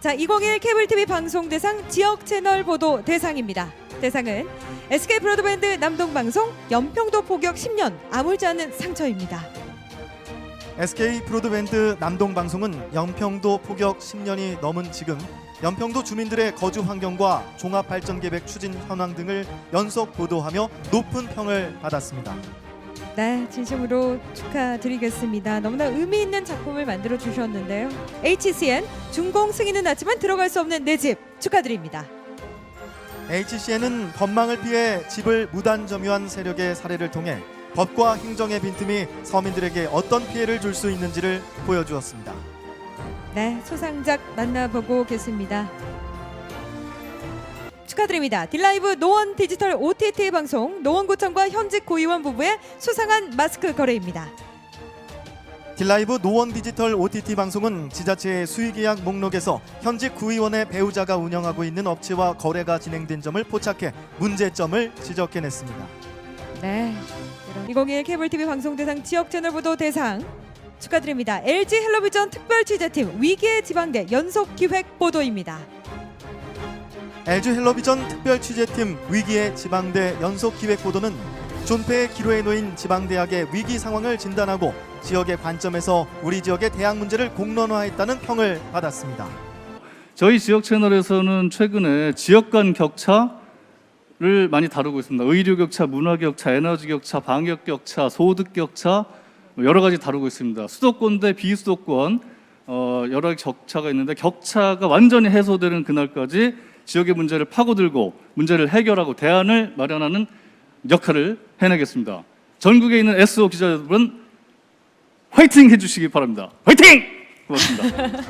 자, 2021 케이블 TV 방송 대상 지역 채널 보도 대상입니다. 대상은 SK 브로드밴드 남동 방송 연평도 포격 10년 아물지 않은 상처입니다. SK 브로드밴드 남동 방송은 연평도 포격 10년이 넘은 지금 연평도 주민들의 거주 환경과 종합 발전 계획 추진 현황 등을 연속 보도하며 높은 평을 받았습니다. 네, 진심으로 축하드리겠습니다. 너무나 의미 있는 작품을 만들어 주셨는데요. HCN 준공 승인은 났지만 들어갈 수 없는 내 집 축하드립니다. HCN은 법망을 피해 집을 무단 점유한 세력의 사례를 통해 법과 행정의 빈틈이 서민들에게 어떤 피해를 줄 수 있는지를 보여주었습니다. 네, 소상작 만나보고 계십니다. 축하드립니다. 딜라이브 노원 디지털 OTT 방송 노원구청과 현직 고의원 부부의 수상한 마스크 거래입니다. 딜라이브 노원 디지털 OTT 방송은 지자체의 수의계약 목록에서 현직 구의원의 배우자가 운영하고 있는 업체와 거래가 진행된 점을 포착해 문제점을 지적해냈습니다. 네. 2021 케이블 TV 방송 대상 지역 채널 보도 대상 축하드립니다. LG 헬로비전 특별 취재팀 위기의 지방대 연속 기획 보도입니다. LG 헬로비전 특별 취재팀 위기의 지방대 연속 기획 보도는 존폐의 기로에 놓인 지방대학의 위기 상황을 진단하고 지역의 관점에서 우리 지역의 대학 문제를 공론화했다는 평을 받았습니다. 저희 지역 채널에서는 최근에 지역 간 격차를 많이 다루고 있습니다. 의료 격차, 문화 격차, 에너지 격차, 방역 격차, 소득 격차 뭐 여러 가지 다루고 있습니다. 수도권 대 비수도권 어, 여러 격차가 있는데 격차가 완전히 해소되는 그날까지 지역의 문제를 파고들고 문제를 해결하고 대안을 마련하는 역할을 해내겠습니다. 전국에 있는 SO 기자 여러분 화이팅 해주시기 바랍니다. 화이팅! 고맙습니다.